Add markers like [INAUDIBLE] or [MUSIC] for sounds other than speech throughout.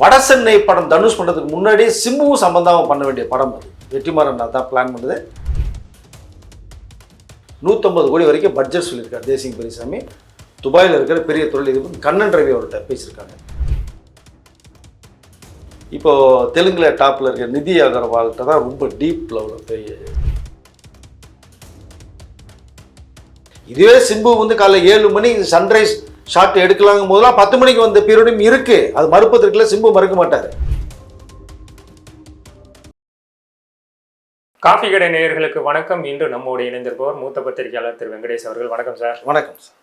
வடசென்னை படம் தனுஷ் பண்ணுறதுக்கு முன்னாடியே சிம்புவும் சம்பந்தாவும் பண்ண வேண்டிய படம் அது. வெற்றிமாறன் தான் பிளான் பண்ணுது. நூற்றம்பது கோடி வரைக்கும் பட்ஜெட் சொல்லியிருக்காரு தேசிங் பெரியசாமி. துபாயில் இருக்கிற பெரிய தொழிலதிபர் கண்ணன் ரவி அவர்கிட்ட பேசியிருக்காங்க. இப்போ தெலுங்குல டாப்பில் இருக்கிற நிதி அகர்வால்கிட்ட தான் ரொம்ப டீப் லெவலில் போய் இதுவே சிம்பு வந்து காலைல ஏழு மணி சன்ரைஸ் ஷாட் எடுக்கலாங்கும் போதெல்லாம் பத்து மணிக்கு வந்த பீரியடும் இருக்கு. அது மறுப்பதற்குள்ள சிம்பு மறுக்க மாட்டார். காஃபி கடை நேயர்களுக்கு வணக்கம். இன்று நம்மோடு இணைந்திருப்பவர் மூத்த பத்திரிகையாளர் திரு வெங்கடேஷ் அவர்கள். வணக்கம் சார். வணக்கம் சார்.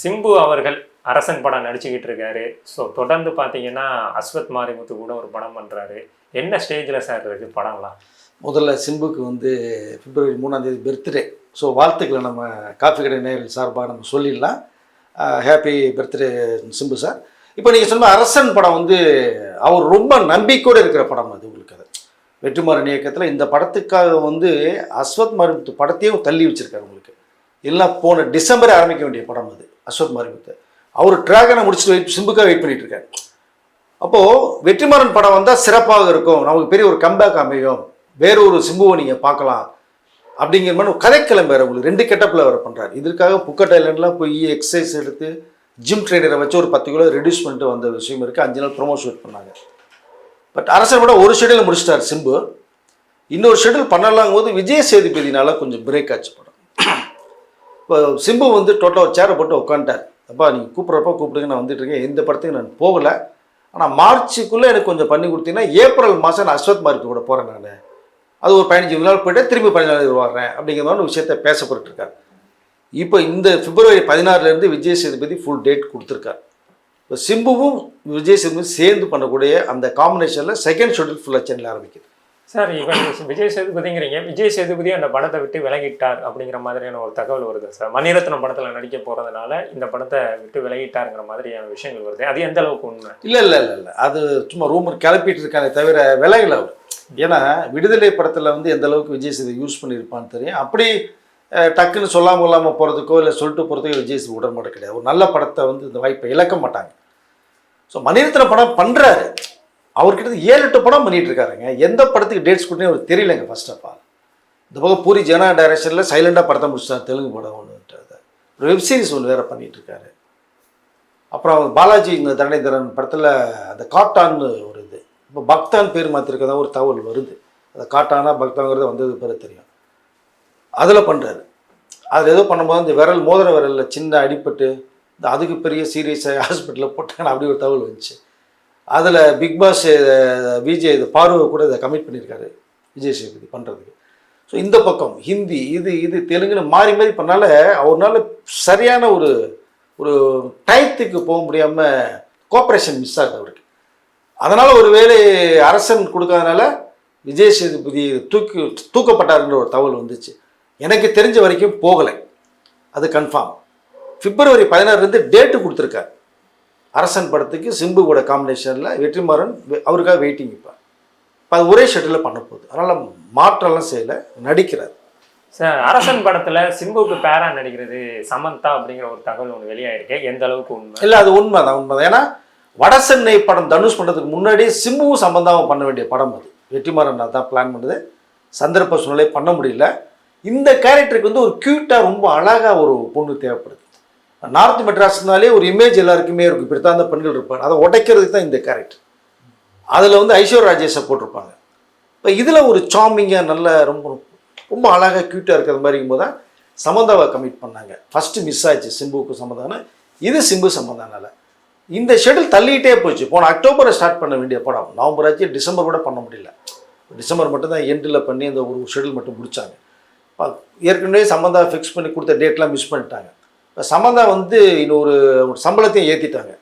சிம்பு அவர்கள் அரசன் படம் நடிச்சுக்கிட்டு இருக்காரு. ஸோ தொடர்ந்து பார்த்தீங்கன்னா அஸ்வத் மாரிமுத்து கூட ஒரு படம் பண்ணுறாரு என்ன ஸ்டேஜில் சார் இருக்கு படம்லாம்? முதல்ல சிம்புக்கு வந்து பிப்ரவரி மூணாம் தேதி பர்த்டே ஸோ வாழ்த்துக்களை நம்ம காஃபி கடை நேயர்கள் சார்பாக நம்ம சொல்லிடலாம். Happy birthday Simbu sir. இப்போ நீங்கள் சொன்ன அரசன் படம் வந்து அவர் ரொம்ப நம்பிக்கையோடு இருக்கிற படம் அது உங்களுக்கு அது. வெற்றிமாறன் இயக்கத்தில் இந்த படத்துக்காக வந்து அஸ்வத் மருமத்து படத்தையும் தள்ளி வச்சுருக்காரு உங்களுக்கு. எல்லாம் போன டிசம்பரே ஆரம்பிக்க வேண்டிய படம் அது அஸ்வத் மருமுத்து அவர் ட்ராகனை முடிச்சுட்டு வெயிட் சிம்புக்காக வெயிட் பண்ணிட்டு இருக்காரு. அப்போது வெற்றிமாறன் படம் வந்தால் சிறப்பாக இருக்கும். நமக்கு பெரிய ஒரு கம்பேக் அமையும். வேற ஒரு சிம்புவை நீங்கள் பார்க்கலாம். அப்படிங்கிற மாதிரி ஒரு கதைக்கிழமை வேறு உங்களுக்கு ரெண்டு கெட்டப்பில் வேறு பண்ணுறாரு இதற்காக புக்கட் ஐலண்ட்லாம் போய் எக்ஸசைஸ் எடுத்து ஜிம் ட்ரைனரை வச்சு ஒரு பத்து கிலோ ரெடியூஸ் பண்ணிட்டு வந்த விஷயம் இருக்குது அஞ்சு நாள் ப்ரொமோ ஷூட் பண்ணாங்க. பட் அரசர் கூட ஒரு ஷெடியூல் முடிச்சிட்டார் சிம்பு. இன்னொரு ஷெடியூல் பண்ணலாங்கும் போது விஜய சேதுபதினால கொஞ்சம் பிரேக் ஆச்சு படம். இப்போ சிம்பு வந்து டோட்டலாக ஒரு சேரை போட்டு உட்காந்துட்டார் அப்பா நீங்கள் கூப்பிட்றப்ப கூப்பிடுங்க நான் வந்துட்டுருக்கேன் எந்த படத்துக்கு நான் போகலை. ஆனால் மார்ச்சுக்குள்ளே எனக்கு கொஞ்சம் பண்ணி கொடுத்தீங்கன்னா ஏப்ரல் மாதம் நான் அஸ்வத் மார்க்கு கூட போகிறேன் நான். அது ஒரு பதினஞ்சு நாள் போயிட்டு திரும்பி நாள் வர்றேன் அப்படிங்கிற மாதிரி ஒரு விஷயத்த பேசப்பட்டு இருக்காரு இப்போ இந்த பிப்ரவரி பதினாறுலேருந்து விஜய் சேதுபதி ஃபுல் டேட் கொடுத்துருக்காரு. இப்போ சிம்புவும் விஜய் சேதுபதி சேர்ந்து பண்ணக்கூடிய அந்த காம்பினேஷனில் செகண்ட் ஷெட்யூல் ஃபுல்லாக சென்னையில் ஆரம்பிக்குது. சார் இவன் விஜய் சேதுபதிங்கிறீங்க. விஜய் சேதுபதி அந்த படத்தை விட்டு விலகிட்டார் அப்படிங்கிற மாதிரியான ஒரு தகவல் வருது சார். மணிரத்னம் படத்தில் நடிக்க போகிறதுனால இந்த படத்தை விட்டு விலகிட்டாருங்கிற மாதிரியான விஷயங்கள் வருது. அது எந்த அளவுக்கு உண்மை? இல்லை இல்லை இல்லை இல்லை. அது சும்மா ரூமர் கிளப்பிட்டு இருக்கானே தவிர விலகல அவர். ஏன்னா விடுதலை படத்தில் வந்து எந்த அளவுக்கு விஜய் சேது யூஸ் பண்ணியிருப்பான்னு தெரியும். அப்படி டக்குன்னு சொல்லாமல் கொள்ளாமல் போகிறதுக்கோ இல்லை சொல்லிட்டு போகிறதுக்கோ விஜய் சேது உடன்பாடு கிடையாது. ஒரு நல்ல படத்தை வந்து இந்த வாய்ப்பை இழக்க மாட்டாங்க. ஸோ மணிரத்ன படம் பண்ணுறாரு அவர்கிட்ட ஏழு எட்டு படம் பண்ணிட்டு இருக்காருங்க. எந்த படத்துக்கு டேட்ஸ் கொடுத்தே அவர் தெரியலங்க ஃபர்ஸ்ட் ஆஃப் ஆல் இந்த பக்கம் பூரி ஜெனா டைரக்ஷனில் சைலண்டாக படத்தை முடிச்சிட்டார் தெலுங்கு படம் ஒன்றுன்றது ஒரு வெப்சீரிஸ் ஒன்று வேறு பண்ணிட்டு இருக்காரு. அப்புறம் அவர் பாலாஜி இந்த தரணிதரன் படத்தில் அந்த காட்டான்னு ஒரு இப்போ பக்தான் பேர் மாற்றிருக்கதா ஒரு தகவல் வருது. அதை காட்டானா பக்தாங்கிறது வந்தது பேர் தெரியும். அதில் பண்ணுறாரு அதில் ஏதோ பண்ணும்போது இந்த விரல் மோதிர விரலில் சின்ன அடிப்பட்டு இந்த அதுக்கு பெரிய சீரியஸாக ஹாஸ்பிட்டலில் போட்டாங்கன்னு அப்படி ஒரு தகவல் வந்துச்சு. அதில் பிக் பாஸ் விஜய் இது பார்வை கூட இதை கமிட் பண்ணியிருக்காரு விஜய் சேதுபதி பண்ணுறதுக்கு ஸோ இந்த பக்கம் ஹிந்தி இது இது தெலுங்குன்னு மாறி மாறி பண்ணால அவர்னால சரியான ஒரு ஒரு டயத்துக்கு போக முடியாமல் கோஆப்ரேஷன் மிஸ் ஆகுது அவருக்கு. அதனால் ஒரு வேளை அரசன் கொடுக்காதனால விஜய் சேதுபதி தூக்கி தூக்கப்பட்டாருன்ற ஒரு தகவல் வந்துச்சு. எனக்கு தெரிஞ்ச வரைக்கும் போகலை. அது கன்ஃபார்ம் பிப்ரவரி பதினாறுலேருந்து டேட்டு கொடுத்துருக்காரு. அரசன் படத்துக்கு சிம்பு கூட காம்பினேஷனில் வெற்றிமாறன் அவருக்காக வெயிட்டிங் இப்போ. இப்போ அது ஒரே ஷெட்டில் பண்ண போகுது. அதனால் மாற்றம்லாம் செய்யலை. நடிக்கிறார். சார் அரசன் படத்துல சிம்புக்கு பேரா நடிக்கிறது சமந்தா அப்படிங்கிற ஒரு தகவல் ஒன்று வெளியாயிருக்கு. எந்த அளவுக்கு உண்மை? இல்லை அது உண்மைதான் உண்மைதான். ஏன்னா வடசென்னை படம் தனுஷ் பண்ணுறதுக்கு முன்னாடியே சிம்புவும் சம்பந்தாவும் பண்ண வேண்டிய படம் அது. வெற்றிமாறன் தான் பிளான் பண்ணுது. சந்தர்ப்ப சூழ்நிலை பண்ண முடியல. இந்த கேரக்டருக்கு வந்து ஒரு க்யூட்டாக ரொம்ப அழகாக ஒரு பொண்ணு தேவைப்படுது. நார்த் மெட்ராஸ்னாலே ஒரு இமேஜ் எல்லாருக்குமே இருக்கும். இப்படி தான் அந்த பெண்கள் இருப்பாங்க. அதை உடைக்கிறதுக்கு தான் இந்த கேரக்டர் அதில் வந்து ஐஸ்வர்யா ராஜேஷை போட்டிருப்பாங்க. இப்போ இதில் ஒரு சாமிங்காக நல்ல ரொம்ப ரொம்ப அழகாக க்யூட்டாக இருக்கிற மாதிரி இருக்கும்போது தான் சமந்தாவை கமிட் பண்ணாங்க. ஃபஸ்ட்டு மிஸ் ஆச்சு சிம்புவுக்கு சம்மந்தான இது சிம்பு சம்மந்தானால இந்த ஷெடியூல் தள்ளிக்கிட்டே போச்சு. போன அக்டோபரை ஸ்டார்ட் பண்ண வேண்டிய படம். நவம்பர் ஆச்சு டிசம்பர் கூட பண்ண முடியல. டிசம்பர் மட்டும்தான் எண்டில் பண்ணி அந்த ஒரு ஷெடியூல் மட்டும் முடிச்சாங்க. ஏற்கனவே சம்மந்தா ஃபிக்ஸ் பண்ணி கொடுத்த டேட்லாம் மிஸ் பண்ணிட்டாங்க. இப்போ சம்மந்தா வந்து இன்னொரு சம்பளத்தையும் ஏற்றிட்டாங்க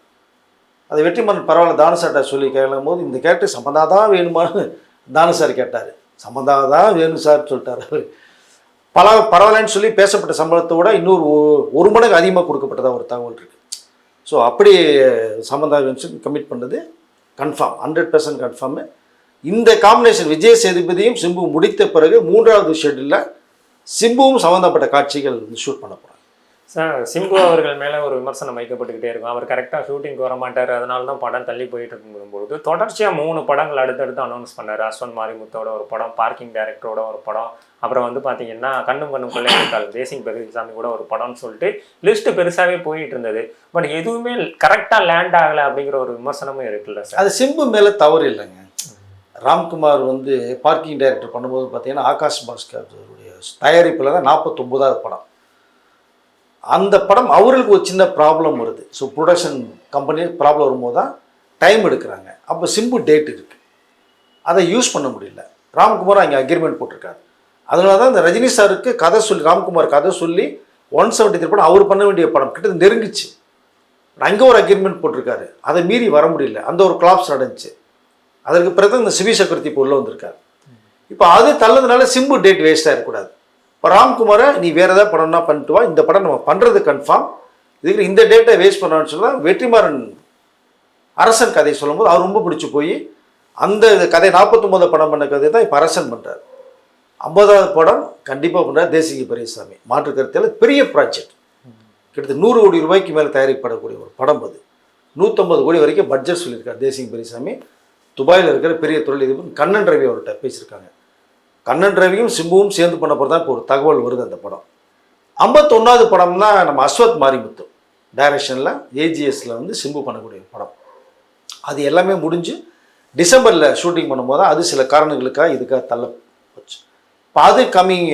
அது வெற்றிமாறன் பரவாயில்ல தான சார்ட்ட சொல்லி கேட்கும் போது இந்த கேரக்டர் சம்மந்தா தான் வேணுமான்னு தான சார் கேட்டார். சம்பந்தா தான் வேணும் சார் சொல்லிட்டார் அவர். பல பரவாயில்லன்னு சொல்லி பேசப்பட்ட சம்பளத்தை விட இன்னொரு ஒரு மடங்கு அதிகமாக கொடுக்கப்பட்டதா ஒரு தகவல் இருக்குது ஸோ அப்படி சம்மந்தா வென்ஷன் கமிட் பண்ணது கன்ஃபார்ம் ஹண்ட்ரட் பர்சன்ட் கன்ஃபார்மு இந்த காம்பினேஷன் விஜய் சேதுபதியும் சிம்பு முடித்த பிறகு மூன்றாவது ஷெட்யூலில் சிம்புவும் சம்மந்தப்பட்ட காட்சிகள் வந்து ஷூட் பண்ண சார் சிம்பு அவர்கள் மேலே ஒரு விமர்சனம் வைக்கப்பட்டுக்கிட்டே இருக்கும். அவர் கரெக்டாக ஷூட்டிங்க்கு வர மாட்டார் அதனால தான் படம் தள்ளி போயிட்டு இருக்கும்போது தொடர்ச்சியாக மூணு படங்கள் அடுத்தடுத்து அனௌன்ஸ் பண்ணார். அஸ்வன் மாரிமுத்தோட ஒரு படம் பார்க்கிங் டைரக்டரோட ஒரு படம். அப்புறம் வந்து பார்த்தீங்கன்னா கண்ணும் கண்ணும் கொள்ளையாட்டால் தேசிங் பெருசாமி கூட ஒரு படம்னு சொல்லிட்டு லிஸ்ட்டு பெருசாகவே போயிட்டு இருந்தது. பட் எதுவுமே கரெக்டாக லேண்ட் ஆகலை அப்படிங்கிற ஒரு விமர்சனமும் இருக்குல்ல சார். அது சிம்பு மேலே தவறு இல்லைங்க. ராம்குமார் வந்து பார்க்கிங் டைரக்டர் பண்ணும்போது பார்த்தீங்கன்னா ஆகாஷ் பாஸ்கர் தயாரிப்பில் தான் நாற்பத்தொம்போதாவது படம். அந்த படம் அவர்களுக்கு ஒரு சின்ன ப்ராப்ளம் வருது. ஸோ ப்ரொடக்ஷன் கம்பெனி ப்ராப்ளம் வரும்போது தான் டைம் எடுக்கிறாங்க. அப்போ சிம்பு டேட் இருக்குது அதை யூஸ் பண்ண முடியல. ராம்குமார் அங்கே அக்ரிமெண்ட் போட்டிருக்காரு. அதனால தான் இந்த ரஜினி சாருக்கு கதை சொல்லி ராம்குமார் கதை சொல்லி ஒன் செவன்ட்டி த்ரீ படம் அவர் பண்ண வேண்டிய படம் கிட்ட நெருங்கிச்சு. அங்கே ஒரு அக்ரிமெண்ட் போட்டிருக்காரு. அதை மீறி வர முடியல. அந்த ஒரு கிளாப்ஸ் நடந்துச்சு. அதற்கு பிறகு இந்த சிவி சக்கரவர்த்தி இப்போ உள்ளே வந்திருக்காரு. இப்போ அது தள்ளதுனால சிம்பு டேட் வேஸ்ட்டாக இருக்கக்கூடாது. இப்போ ராம்குமாரை நீ வேறு ஏதாவது படம்னா பண்ணிட்டு வா. இந்த படம் நம்ம பண்ணுறது கன்ஃபார்ம் இதுக்கு இந்த டேட்டை வேஸ்ட் பண்ணான்னு சொல்லலாம் வெற்றிமாறன் அரசன் கதையை சொல்லும்போது அவர் ரொம்ப பிடிச்சி போய் அந்த கதை நாற்பத்தொம்போது படம் பண்ண கதை தான் இப்போ அரசன் பண்ணுறார் ஐம்பதாவது படம் கண்டிப்பாக பண்ணுறார் தேசிக பெரியசாமி. மாற்று கருத்தில் பெரிய ப்ராஜெக்ட் கிட்டத்தட்ட நூறு கோடி ரூபாய்க்கு மேலே தயாரிக்கப்படக்கூடிய ஒரு படம் அது. நூற்றம்பது கோடி வரைக்கும் பட்ஜெட் சொல்லியிருக்கார் தேசிக பெரியசாமி. துபாயில் இருக்கிற பெரிய தொழிலதிபர் கண்ணன் ரவி அவர்கிட்ட பேசியிருக்காங்க. கண்ணன் ரவியும் சிம்புவும் சேர்ந்து பண்ண போகிறதா தான் இப்போ ஒரு தகவல் வருது அந்த படம். ஐம்பத்தொன்னாவது படம்னா நம்ம அஸ்வத் மாரிமுத்து. டைரக்ஷனில் ஏஜிஎஸ்ல வந்து சிம்பு பண்ணக்கூடிய படம். அது எல்லாமே முடிஞ்சு டிசம்பரில் ஷூட்டிங் பண்ணும்போது அது சில காரணங்களுக்காக இதுக்காக தள்ள போச்சு. இப்போ அது கம்மிங்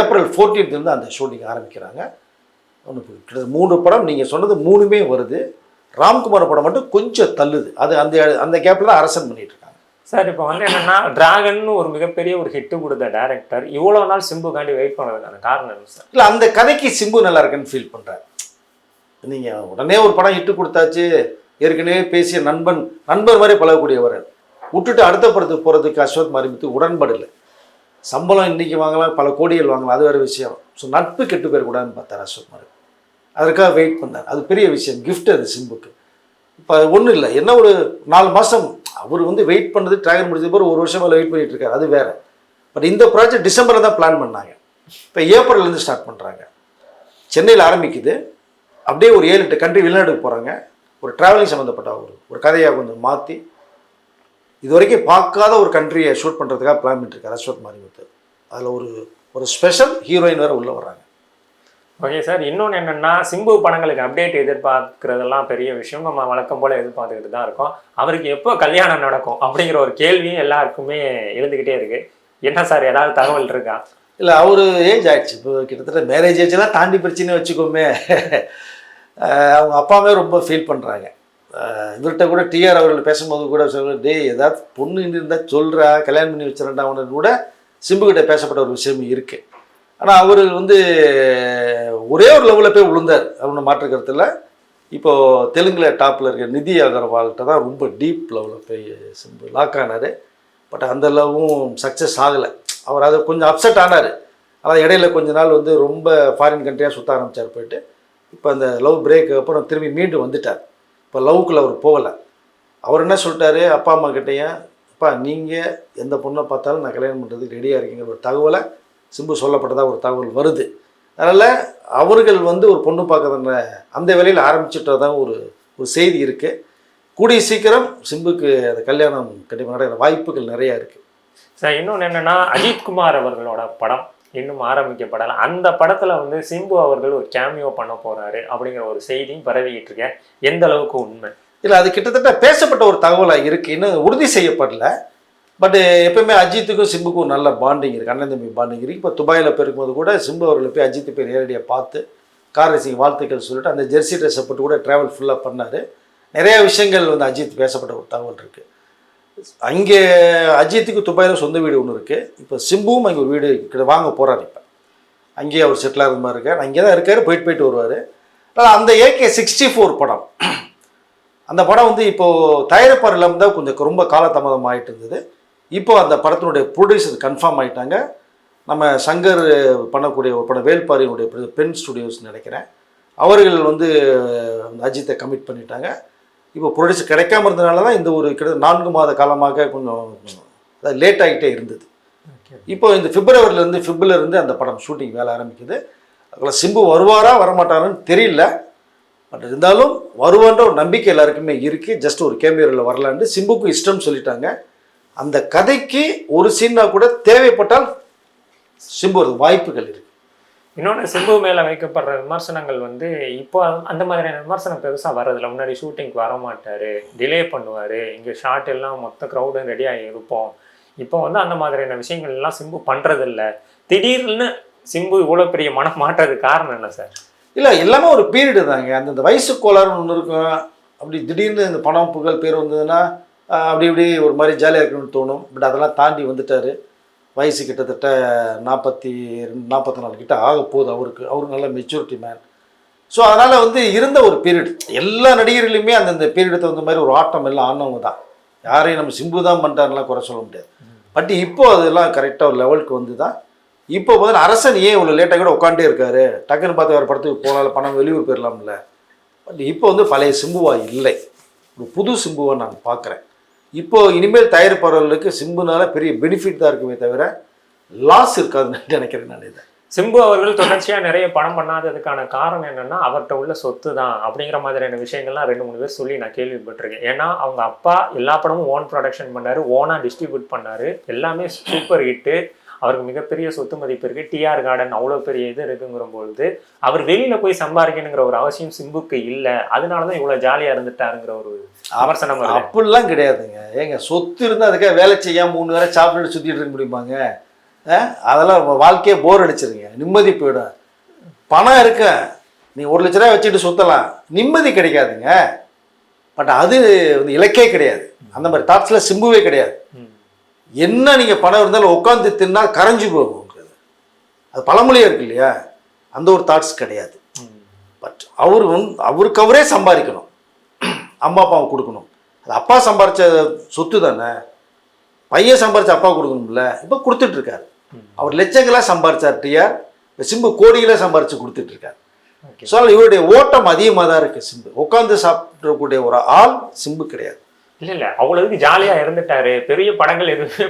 ஏப்ரல் ஃபோர்டீன்த்லேருந்து அந்த ஷூட்டிங் ஆரம்பிக்கிறாங்க. ஒன்று கிட்டத்தட்ட மூணு படம் நீங்கள் சொன்னது மூணுமே வருது. ராம்குமார் படம் மட்டும் கொஞ்சம் தள்ளுது. அது அந்த அந்த கேப்பில் தான் அரசன் பண்ணிகிட்டு இருக்காங்க. சார் இப்போ வந்து என்னன்னா டிராகன் ஒரு மிகப்பெரிய ஒரு ஹிட்டு கொடுத்த டேரக்டர் இவ்வளோ நாள் சிம்புக்காண்டி வெயிட் பண்ணதுக்கான காரணம் என்ன சார் இல்லை அந்த கதைக்கு சிம்பு நல்லா இருக்குன்னு ஃபீல் பண்ணுறாரு நீங்கள் உடனே ஒரு படம் ஹிட்டு கொடுத்தாச்சு. ஏற்கனவே பேசிய நண்பன் நண்பர் மாதிரி பழகக்கூடியவர். விட்டுட்டு அடுத்த படத்துக்கு போகிறதுக்கு அஸ்வத் மரிமித்து உடன்பாடு இல்லை சம்பளம் இன்றைக்கி வாங்கலாம் பல கோடிகள் வாங்கலாம் அது வேறு விஷயம். ஸோ நட்பு கெட்டு போயிடக்கூடாதுன்னு பார்த்தார் அஸ்வத் மாரி அதற்காக வெயிட் பண்ணார். அது பெரிய விஷயம் கிஃப்ட் அது சிம்புக்கு. இப்போ ஒன்றும் இல்லை. என்ன ஒரு நாலு மாதம் அவர் வந்து வெயிட் பண்ணது ட்ராகன் முடிஞ்ச பிறகு ஒரு வருஷம் மேலே வெயிட் பண்ணிட்டு இருக்காரு. அது வேற. பட் இந்த ப்ராஜெக்ட் டிசம்பரில் தான் பிளான் பண்ணாங்க. இப்போ ஏப்ரல்லேருந்து ஸ்டார்ட் பண்ணுறாங்க சென்னையில் ஆரம்பிக்குது. அப்படியே ஒரு ஏழு எட்டு கண்ட்ரி வெளிநாட்டுக்கு போகிறாங்க ஒரு ட்ராவலிங் சம்மந்தப்பட்ட ஒரு ஒரு கதையை கொஞ்சம் மாற்றி இது வரைக்கும் பார்க்காத ஒரு கண்ட்ரியை ஷூட் பண்ணுறதுக்காக பிளான் பண்ணிட்டுருக்காரு அஸ்வத் மாரிமுத்து. அதில் ஒரு ஒரு ஸ்பெஷல் ஹீரோயின் வேறு உள்ளே வர்றாங்க. ஓகே சார் இன்னொன்று என்னென்னா சிம்பு படங்களுக்கு அப்டேட் எதிர்பார்க்கறதெல்லாம் பெரிய விஷயம். நம்ம வழக்கம் போல எதிர்பார்த்துக்கிட்டு தான் இருக்கோம். அவருக்கு எப்போ கல்யாணம் நடக்கும் அப்படிங்கிற ஒரு கேள்வியும் எல்லாருக்குமே எழுந்துக்கிட்டே இருக்கு. என்ன சார் ஏதாவது தகவல் இருக்கா? இல்லை அவர் ஏஜ் ஆயிடுச்சு. இப்போ கிட்டத்தட்ட மேரேஜ் ஏஜ்லாம் தாண்டி பிரச்சனை வச்சுக்கோமே. அவங்க அப்பாவே ரொம்ப ஃபீல் பண்ணுறாங்க இவர்கிட்ட கூட டிஆர் அவர்கள் பேசும்போது கூட சொல்ல டே ஏதாவது பொண்ணு இருந்தால் சொல்கிறா கல்யாணம் பண்ணி வச்சிடண்டா அவனுக்கு கூட சிம்புக்கிட்ட பேசப்பட்ட ஒரு விஷயம் இருக்குது ஆனால் அவர் வந்து ஒரே ஒரு லெவலில் போய் விழுந்தார். அவனை மாற்று கருத்தில் இப்போது தெலுங்கில் டாப்பில் இருக்கிற நிதி அகர்வால்கிட்ட தான் ரொம்ப டீப் லெவலில் போய் சிம்பு லாக் ஆனார். பட் அந்த லவ்வும் சக்ஸஸ் ஆகலை. அவர் அதை கொஞ்சம் அப்செட் ஆனார். ஆனால் இடையில கொஞ்ச நாள் வந்து ரொம்ப ஃபாரின் கண்ட்ரியாக சுற்ற ஆரம்பித்தார் போயிட்டு. இப்போ அந்த லவ் பிரேக் அப்புறம் திரும்பி மீண்டும் வந்துட்டார். இப்போ லவ்க்குள்ள அவர் போகலை. அவர் என்ன சொல்லிட்டாரு? அப்பா அம்மா கிட்டேயும் அப்பா நீங்கள் எந்த பொண்ணை பார்த்தாலும் நான் கல்யாணம் பண்ணுறதுக்கு ரெடியாக இருக்கீங்கிற ஒரு தகவலை சிம்பு சொல்லப்பட்டதா ஒரு தகவல் வருது. அதனால் அவர்கள் வந்து ஒரு பொண்ணு பார்க்கறதுன அந்த வேலையில் ஆரம்பிச்சுட்டதான் ஒரு ஒரு செய்தி இருக்குது கூடிய சீக்கிரம் சிம்புக்கு அந்த கல்யாணம் கண்டிப்பாக நடக்கிற வாய்ப்புகள் நிறையா இருக்குது சார் இன்னொன்று என்னன்னா அஜித்குமார் அவர்களோட படம் இன்னும் ஆரம்பிக்கப்படலை. அந்த படத்துல வந்து சிம்பு அவர்கள் ஒரு கேமியோ பண்ண போறாரு அப்படிங்கிற ஒரு செய்தியும் பரவிக்கிட்டு இருக்கேன். எந்த அளவுக்கு உண்மை? இல்லை அது கிட்டத்தட்ட பேசப்பட்ட ஒரு தகவலாக இருக்குது இன்னும் உறுதி செய்யப்படல. பட் eh, எப்பயுமே அஜித்துக்கும் சிம்புக்கும் நல்ல பாண்டிங் இருக்குது அண்ணன் தம்பி பாண்டிங் இருக்குது இப்போ துபாயில் போயிருக்கும்போது கூட சிம்பு அவர்களை போய் அஜித் போய் நேரடியாக பார்த்து கார் ரேசிங் வாழ்த்துக்கள் சொல்லிட்டு அந்த ஜெர்சி ட்ரெஸ்ஸை போட்டு கூட ட்ராவல் ஃபுல்லாக பண்ணார். நிறையா விஷயங்கள் வந்து அஜித் பேசப்பட்ட ஒரு தகவல் இருக்குது அங்கே அஜித்துக்கு துபாயில் சொந்த வீடு ஒன்று இருக்குது இப்போ சிம்புவும் அங்கே ஒரு வீடு கிட்ட வாங்க போகிறார் இப்போ. அங்கேயே அவர் செட்டில் ஆகிற மாதிரி இருக்கார். அங்கே தான் இருக்கார். போயிட்டு போயிட்டு வருவார். ஆனால் அந்த ஏகே சிக்ஸ்டி ஃபோர் படம். அந்த படம் வந்து இப்போது தயாரிப்பார் இல்லாமல் தான் கொஞ்சம் ரொம்ப காலதாமதம் ஆகிட்டு இருந்தது. இப்போ அந்த படத்தினுடைய ப்ரொடியூசர் கன்ஃபார்ம் ஆயிட்டாங்க. நம்ம சங்கர் பண்ணக்கூடிய ஒரு படம் வேல்பாரியினுடைய பென் ஸ்டுடியோஸ் நினைக்கிறேன். அவர்கள் வந்து அஜித்தை கமிட் பண்ணிட்டாங்க. இப்போ ப்ரொடியூசர் கிடைக்காம இருந்தனால தான் இந்த ஒரு கிட்ட நான்கு மாத காலமாக கொஞ்சம் லேட் ஆகிட்டே இருந்தது. இப்போ இந்த பிப்ரவரிலேருந்து இருந்து அந்த படம் ஷூட்டிங் வேலை ஆரம்பிக்குது. அதில் சிம்பு வருவாரா வரமாட்டாரான்னு தெரியல. பட் இருந்தாலும் வருவான்ற ஒரு நம்பிக்கை எல்லாருக்குமே இருக்குது ஜஸ்ட் ஒரு கேமியோவில் வரலான்ட்டு சிம்புக்கு இஷ்டம் சொல்லிட்டாங்க. அந்த கதைக்கு ஒரு சீனா கூட தேவைப்பட்டால் சிம்பு வாய்ப்புகள் இருக்கு. இன்னொன்று சிம்பு மேல வைக்கப்படுற விமர்சனங்கள் வந்து இப்போ அந்த மாதிரியான விமர்சனம் பெருசா வர்றதில்ல. முன்னாடி ஷூட்டிங்க்கு வர மாட்டாரு டிலே பண்ணுவாரு இங்க ஷாட் எல்லாம் மொத்த க்ரௌடும் ரெடியாகி இருப்போம். இப்போ வந்து அந்த மாதிரியான விஷயங்கள் எல்லாம் சிம்பு பண்றதில்ல. திடீர்னு சிம்பு இவ்வளவு பெரிய மனம் மாற்றதுக்கு காரணம் என்ன சார்? இல்லை எல்லாமே ஒரு பீரியடு தாங்க. அந்தந்த வயசு கோளாறுன்னு ஒன்று இருக்கும். அப்படி திடீர்னு இந்த பணம் புகழ் பேர் வந்ததுன்னா அப்படி இப்படி ஒரு மாதிரி ஜாலியாக இருக்கணும்னு தோணும். பட் அதெல்லாம் தாண்டி வந்துட்டார். வயசு கிட்டத்தட்ட நாற்பத்தி ரெண்டு நாற்பத்தி நாலு கிட்ட ஆக போகுது அவருக்கு. அவரு நல்ல மெச்சூரிட்டி மேன் ஸோ அதனால் வந்து இருந்த ஒரு பீரியட் எல்லா நடிகர்களுமே அந்தந்த பீரியடு தகுந்த மாதிரி ஒரு ஆட்டம் எல்லாம் ஆனவங்க தான். யாரையும் நம்ம சிம்பு தான் பண்ணிட்டாருலாம் குறை சொல்ல முடியாது. பட் இப்போ அதெல்லாம் கரெக்டாக ஒரு லெவலுக்கு வந்து தான் இப்போ வந்து அரசன் ஏன் இவ்வளோ லேட்டாக கூட உட்காண்டே இருக்காரு? டக்குன்னு பார்த்து வேறு படத்துக்கு போனாலும் பணம் வெளியூர் போயிடலாம்ல. பட் இப்போ வந்து பழைய சிம்புவா இல்லை. ஒரு புது சிம்புவை நான் பார்க்குறேன். இப்போது இனிமேல் தயாரிப்பாளர்களுக்கு சிம்புனால பெரிய பெனிஃபிட் தான் இருக்குமே தவிர லாஸ் இருக்காதுன்னு நினைக்கிறேன் நான் இதை. சிம்பு அவர்கள் தொடர்ச்சியாக நிறைய படம் பண்ணாததுக்கான காரணம் என்னன்னா அவர்கிட்ட உள்ள சொத்து தான் அப்படிங்கிற மாதிரியான விஷயங்கள்லாம் ரெண்டு மூணு பேர் சொல்லி நான் கேள்விப்பட்டிருக்கேன். ஏன்னா அவங்க அப்பா எல்லா படமும் ஓன் ப்ரொடக்ஷன் பண்ணாரு ஓனாக டிஸ்ட்ரிபியூட் பண்ணாரு. எல்லாமே சூப்பர் ஹிட்டு அவருக்கு மிகப்பெரிய சொத்து மதிப்பு இருக்கு. டிஆர் கார்டன் அவ்வளோ பெரிய இது இருக்குங்கிற பொழுது அவர் வெளியில போய் சம்பாதிக்கணுங்கிற ஒரு அவசியம் சிம்புக்கு இல்லை. அதனாலதான் இவ்வளவு ஜாலியா இருந்துட்டாருங்கிற ஒரு வருது. அப்படிலாம் கிடையாதுங்க. ஏங்க சொத்து இருந்தால் அதுக்காக வேலை செய்யாம மூணு வேலை சாப்பிட்டு சுற்றிட்டு இருக்க முடியுமாங்க? அதெல்லாம் வாழ்க்கையே போர் அடிச்சிருங்க. நிம்மதி போயிடும். பணம் இருக்க நீ ஒரு லட்ச ரூபாய் வச்சுட்டு சுற்றலாம் நிம்மதி கிடைக்காதுங்க. பட் அது வந்து இலக்கே கிடையாது. அந்த மாதிரி தாட்ஸில் சிம்புவே கிடையாது. என்ன நீங்கள் பணம் இருந்தாலும் உட்காந்து தின்னா கரைஞ்சு உங்களுக்கு அது பழமொழியாக இருக்கு இல்லையா? அந்த ஒரு தாட்ஸ் கிடையாது. பட் அவர் வந்து அவருக்கு அவரே சம்பாதிக்கணும். அம்மா அப்பாவுக்கு கொடுக்கணும். அது அப்பா சம்பாரிச்ச சொத்து தானே? பையன் சம்பாரிச்ச அப்பா கொடுக்கணும்ல? இப்போ கொடுத்துட்டு இருக்காரு. அவர் லட்சங்களாக சம்பாரிச்சார் டிஆர் இப்போ சிம்பு கோடிகளை சம்பாரிச்சு கொடுத்துட்டு இருக்காரு. Okay. ஸோ இவருடைய ஓட்டம் அதிகமாக தான் இருக்கு சிம்பு. உட்காந்து சாப்பிடக்கூடிய ஒரு ஆள் சிம்பு கிடையாது. இல்ல இல்ல. அவ்வளவுக்கு ஜாலியா இருந்துட்டாரு. பெரிய படங்கள் எதுவுமே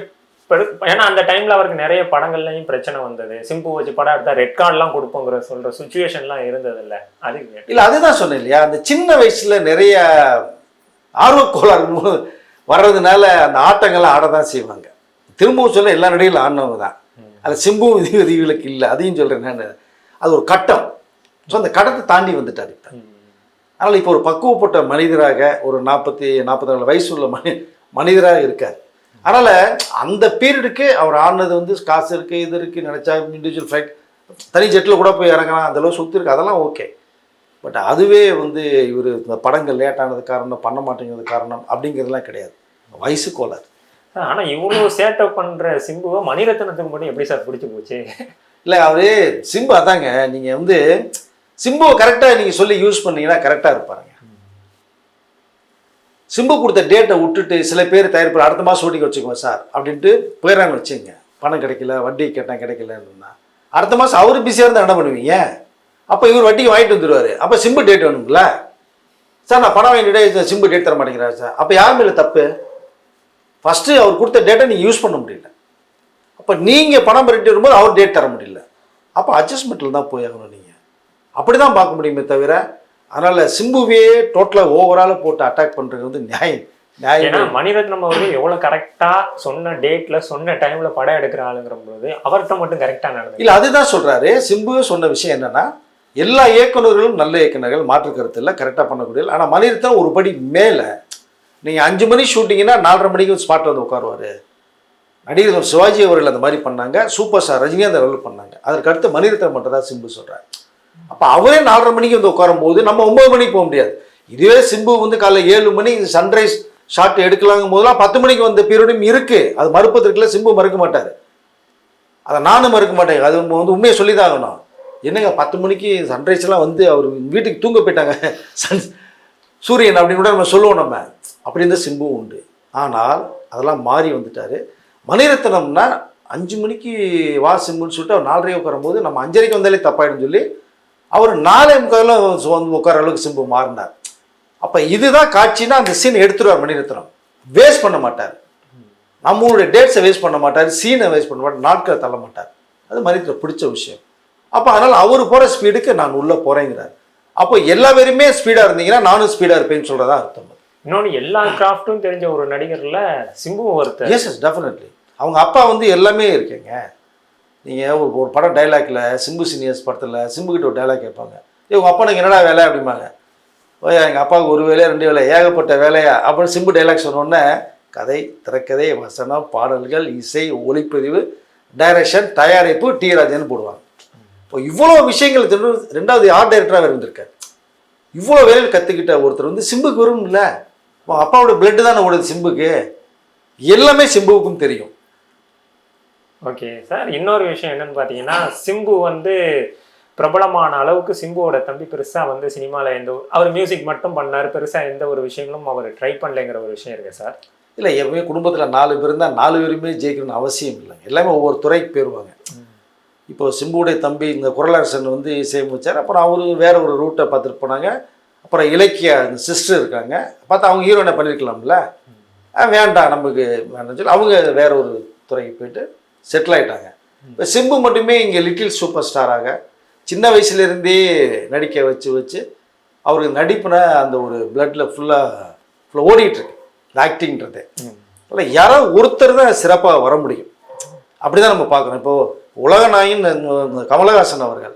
ஏன்னா அந்த டைம்ல அவருக்கு நிறைய படங்கள்லயும் பிரச்சனை வந்தது. சிம்பு வச்சு படம் எடுத்தா ரெட் கார்டுலாம் கொடுப்போங்கிற சொல்ற சுச்சுவேஷன்லாம் இருந்தது இல்ல அது இல்லை அதுதான் சொன்னேன் இல்லையா? அந்த சின்ன வயசுல நிறைய ஆர்வக்கோளாறு வர்றதுனால அந்த ஆட்டங்கள்லாம் ஆட தான் செய்வாங்க. திரும்பவும் சொல்ல எல்லா நடிகளும் ஆடினவங்க தான். அது சிம்பு விதி விதிகளுக்கு இல்லை. அதையும் சொல்கிறேன் நான். அது ஒரு கட்டம். ஸோ அந்த கட்டத்தை தாண்டி வந்துட்டார் இப்போ. அதனால் இப்போ ஒரு பக்குவப்பட்ட மனிதராக ஒரு நாற்பத்தி நாற்பத்தி நாலு வயசு உள்ள மனி மனிதராக இருக்கார். அதனால் அந்த பீரியடுக்கு அவர் ஆடினது வந்து காசு இருக்குது இது இருக்குது நினச்சா இண்டிவிஜுவல் ஃப்ளைட் தனி ஜெட்டில் கூட போய் இறங்கலாம் அந்த அளவு சொத்து இருக்குது அதெல்லாம் ஓகே பட் அதுவே வந்து இவர் இந்த படங்கள் லேட் ஆனது காரணம் பண்ண மாட்டேங்கிறது காரணம் அப்படிங்கிறதுலாம் கிடையாது. வயசு கோளாறு. ஆனா இவ்வளவு சேட்டை பண்ற சிம்புவை மணிரத்னத்துக்கு மட்டும் எப்படி சார் பிடிச்சு போச்சு? இல்லை அவரு சிம்பு அதாங்க. நீங்கள் வந்து சிம்புவை கரெக்டாக நீங்கள் சொல்லி யூஸ் பண்ணீங்கன்னா கரெக்டாக இருப்பாருங்க. சிம்பு கொடுத்த டேட்டை விட்டுட்டு சில பேர் தயாரிப்பு அடுத்த மாதம் ஓட்டிக்கு வச்சுக்கோங்க சார் அப்படின்ட்டு போயிடறாங்க வச்சுங்க பணம் கிடைக்கல வட்டி கேட்டேன் கிடைக்கலன்னா அடுத்த மாதம் அவர் பிஸியாக இருந்தால் என்ன பண்ணுவீங்க? அப்போ இவர் வட்டிக்கு வாங்கிட்டு வந்துடுவார் அப்போ சிம்பு டேட் வேணுங்களா சார் நான் பணம் வாங்கிட்டு சிம்பு டேட் தர மாட்டேங்கிறாரு சார். அப்போ யார் மேலே தப்பு? ஃபஸ்ட்டு அவர் கொடுத்த டேட்டை நீங்கள் யூஸ் பண்ண முடியல. அப்போ நீங்கள் பணம் பெருட்டு வரும்போது அவர் டேட் தர முடியல. அப்போ அட்ஜஸ்ட்மெண்ட்டில் தான் போய் ஆகணும் நீங்கள் அப்படி தான் பார்க்க முடியுமே தவிர அதனால் சிம்புவே டோட்டலாக ஓவராலாக போட்டு அட்டாக் பண்ணுறது வந்து நியாயம். நியாயம் ஏன்னா மணிரத்னம் அவர்கள் எவ்வளவு கரெக்டா சொன்ன டேட்ல சொன்ன டைம்ல படம் எடுக்கிற ஆளுங்கிற பொழுது அவர்கிட்ட மட்டும் கரெக்டா நடந்தது. இல்லை அதுதான் சொல்கிறாரு சிம்பு சொன்ன விஷயம் என்னன்னா எல்லா இயக்குனர்களும் நல்ல இயக்குனர்கள் மாற்று கருத்து இல்லை கரெக்டாக பண்ணக்கூடிய ஆனால் மணிரத்னம் ஒரு படி மேலே. நீங்கள் அஞ்சு மணி ஷூட்டிங்கன்னா நாலரை மணிக்கு ஸ்பாட்டில் வந்து உட்காருவார். நடிகர் சிவாஜி அவர்கள் அந்த மாதிரி பண்ணாங்க. சூப்பர் ஸ்டார் ரஜினிகாந்த் அவர்கள் பண்ணாங்க. அதற்கு அடுத்து மணிரத்னம் மட்டும் தான் சிம்பு சொல்கிறார் அப்போ அவரே நாலரை மணிக்கு வந்து உட்காரும் போது நம்ம ஒன்பது மணிக்கு போக முடியாது. இதுவே சிம்பு வந்து காலைல ஏழு மணி சன்ரைஸ் ஷாட் எடுக்கலாங்கும் போதெல்லாம் பத்து மணிக்கு வந்த பீரியடும் இருக்குது அது மறுப்பதற்குள்ள சிம்பு மறுக்க மாட்டார். அதை நானும் மறுக்க மாட்டேன். அது வந்து உண்மையை சொல்லி தான் ஆகணும் என்னங்க பத்து மணிக்கு சன்ரைஸ்லாம் வந்து அவர் வீட்டுக்கு தூங்க போயிட்டாங்க. சன் சூரியன் அப்படின்னு கூட நம்ம சொல்லுவோம் நம்ம. அப்படி இருந்த சிம்பும் உண்டு. ஆனால் அதெல்லாம் மாறி வந்துட்டார். மணிரத்னம்னா அஞ்சு மணிக்கு வா சிம்புன்னு சொல்லிட்டு அவர் நாலரை உட்காரும்போது நம்ம அஞ்சரைக்கு வந்தாலே தப்பாயிடும் சொல்லி அவர் நாலே முக்கால வந்து உட்கார அளவுக்கு சிம்பு மாறினார். அப்போ இதுதான் காட்சின்னா அந்த சீன் எடுத்துருவார் மணிரத்னம். வேஸ்ட் பண்ண மாட்டார். நம்மளுடைய டேட்ஸை வேஸ்ட் பண்ண மாட்டார். சீனை வேஸ்ட் பண்ண மாட்டார். நாட்களை தள்ள மாட்டார். அது மனிதத்தில் பிடிச்ச விஷயம். அப்போ அதனால் அவர் போகிற ஸ்பீடுக்கு நான் உள்ளே போகிறேங்கிறார் அப்போ எல்லா பேருமே ஸ்பீடாக இருந்தீங்கன்னா நானும் ஸ்பீடாக இருப்பேன்னு சொல்கிறதா அர்த்தம். இன்னொன்னு எல்லா கிராஃப்ட்டும் தெரிஞ்ச ஒரு நடிகர்ல சிம்புவும் ஒருத்தர். எஸ் எஸ் டெஃபினெட்லி அவங்க அப்பா வந்து எல்லாமே இருக்கேங்க. நீங்கள் ஒரு ஒரு படம் டைலாக்ல சிம்பு சீனியர்ஸ் படத்தில் சிம்புக்கிட்ட ஒரு டைலாக் கேட்பாங்க. ஏ உங்கள் அப்பனுக்கு என்னடா வேலை? அப்படிம்பாங்க. ஓயா எங்கள் அப்பாவுக்கு ஒரு வேலையா ரெண்டு வேலையா? ஏகப்பட்ட வேலையா? அப்படின்னு சிம்பு டைலாக் சொன்னோடனே கதை திரைக்கதை வசனம் பாடல்கள் இசை ஒளிப்பதிவு டைரக்ஷன் தயாரிப்பு டி. ராஜன் போடுவாங்க. இப்போ இவ்வளோ விஷயங்கள் ரெண்டாவது ஆர்ட் டைரக்டராக இருந்திருக்கார். இவ்வளோ வேலையில் கற்றுக்கிட்ட ஒருத்தர் வந்து சிம்புக்கு வரும் இல்லை. அப்பாவோட பிளட்டு தானே ஓடுது சிம்புக்கு. எல்லாமே சிம்புவுக்கும் தெரியும். ஓகே சார் இன்னொரு விஷயம் என்னன்னு பார்த்தீங்கன்னா சிம்பு வந்து பிரபலமான அளவுக்கு சிம்புவோட தம்பி பெருசா வந்து சினிமால எந்த அவர் மியூசிக் மட்டும் பண்ணாரு. பெருசா எந்த ஒரு விஷயங்களும் அவர் ட்ரை பண்ணலைங்கிற ஒரு விஷயம் இருக்கு சார் இல்லை எப்பவுமே குடும்பத்தில் நாலு பேர் இருந்தால் நாலு பேருமே ஜெயிக்கணும்னு அவசியம் இல்லை எல்லாமே ஒவ்வொரு துறைக்கு போயிடுவாங்க இப்போ சிம்புவுடைய தம்பி இந்த குரலரசன் வந்து இசையமைச்சார். அப்புறம் அவரு வேற ஒரு ரூட்டை பார்த்துட்டு போனாங்க. அப்புறம் இலக்கிய அந்த சிஸ்டர் இருக்காங்க. பார்த்தா அவங்க ஹீரோனை பண்ணியிருக்கலாம்ல வேண்டாம் நமக்கு வேண்டாம்னு சொல்லி அவங்க வேற ஒரு துறைக்கு போயிட்டு செட்டில் ஆயிட்டாங்க. இப்போ சிம்பு மட்டுமே இங்கே லிட்டில் சூப்பர் ஸ்டாராக சின்ன வயசுலேருந்தே நடிக்க வச்சு வச்சு அவருக்கு நடிப்புன அந்த ஒரு பிளட்டில் ஃபுல்லாக ஃபுல்லாக ஓடிட்டு இருக்கு ஆக்டிங்கிறது இல்லை யாரோ ஒருத்தர் தான் சிறப்பாக வர முடியும். அப்படி தான் நம்ம பார்க்குறோம் இப்போது உலகநாயின் கமலஹாசன் அவர்கள்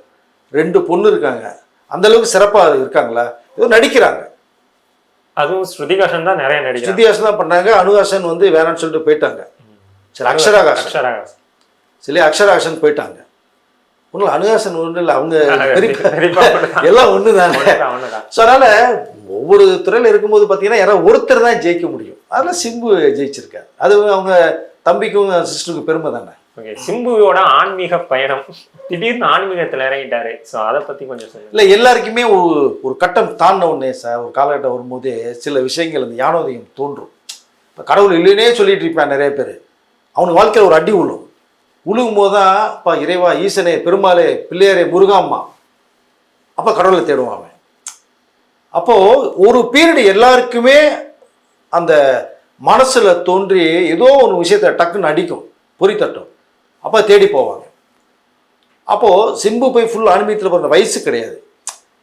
ரெண்டு பொண்ணு இருக்காங்க. அந்த அளவுக்கு சிறப்பாக இருக்காங்களா? ஏதோ நடிக்கிறாங்க. அதுவும் ஸ்ருதிகாசன் தான் நிறைய நடிகர் ஸ்ருதிஹாசன் தான் பண்ணாங்க. அனுஹாசன் வந்து வேணாம்னு சொல்லிட்டு போயிட்டாங்க. சரி அக்ஷராகாசன் சரி அக்ஷராகாசன் போயிட்டாங்க. ஒன்றும் அனுஹாசன் ஒன்றும் இல்லை அவங்க. [LAUGHS] எல்லாம் ஒன்று தானே. ஸோ அதனால் ஒவ்வொரு துறையில் இருக்கும்போது பார்த்தீங்கன்னா யாராவது ஒருத்தர் தான் ஜெயிக்க முடியும். அதில் சிம்பு ஜெயிச்சிருக்காரு. அது அவங்க தம்பிக்கும் சிஸ்டருக்கும் பெருமை தானே? ஓகே சிம்புவோட ஆன்மீக பயணம். திடீர்னு ஆன்மீகத்துல இறங்கிட்டாரு. ஸோ அதை பத்தி கொஞ்சம் இல்லை எல்லாருக்குமே ஒரு ஒரு கட்டம் தாண்டின உடனே சார் ஒரு காலகட்டம் வரும்போதே சில விஷயங்கள் அந்த ஞானோதயம் தோன்றும். இப்போ கடவுள் இல்லைன்னே சொல்லிட்டு இருப்பான் நிறைய பேர். அவனுக்கு வாழ்க்கையில் ஒரு அடி விழும். உழுகும் போது தான் அப்பா இறைவா ஈசனே பெருமாளே பிள்ளையாரே முருகாம்மா அப்போ கடவுளை தேடுவான் அவன். அப்போது ஒரு பீரியடு எல்லாருக்குமே அந்த மனசில் தோன்றி ஏதோ ஒரு விஷயத்தை டக்குன்னு அடிக்கும். பொறி தட்டும். அப்போ தேடி போவாங்க. அப்போது சிம்பு போய் ஃபுல் ஆன்மீகத்தில் போகிற வயசு கிடையாது.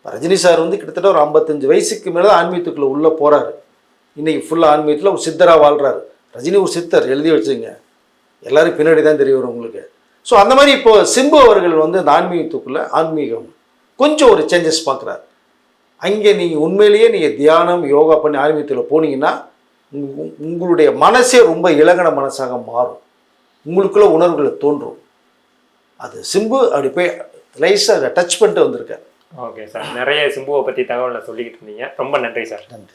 ரஜினி சார் வந்து கிட்டத்தட்ட ஒரு ஐம்பத்தஞ்சு வயசுக்கு மேலே தான் ஆன்மீகத்துக்குள்ளே உள்ளே போகிறாரு இன்றைக்கி ஃபுல்லாக ஆன்மீகத்தில் ஒரு சித்தராக வாழ்கிறாரு ரஜினி ஒரு சித்தர் எழுதி வச்சுங்க. எல்லாரும் பின்னாடி தான் தெரிய வரும் உங்களுக்கு. ஸோ அந்த மாதிரி இப்போ சிம்பு அவர்கள் வந்து அந்த ஆன்மீகத்துக்குள்ளே ஆன்மீகம் கொஞ்சம் ஒரு சேஞ்சஸ் பார்க்குறாரு. அங்கே நீங்கள் உண்மையிலேயே நீங்கள் தியானம் யோகா பண்ணி ஆன்மீகத்தில் போனீங்கன்னா உங்க- உங்களுடைய மனசே ரொம்ப இலகன மனசாக மாறும். உங்களுக்குள்ள உணர்வுகளை தோன்றும். அது சிம்பு அப்படி போய் லைஸாக அதை டச் பண்ணிட்டு வந்திருக்காரு. ஓகே சார் நிறைய சிம்புவை பத்தி தகவலை சொல்லிக்கிட்டு இருந்தீங்க. ரொம்ப நன்றி சார் நன்றி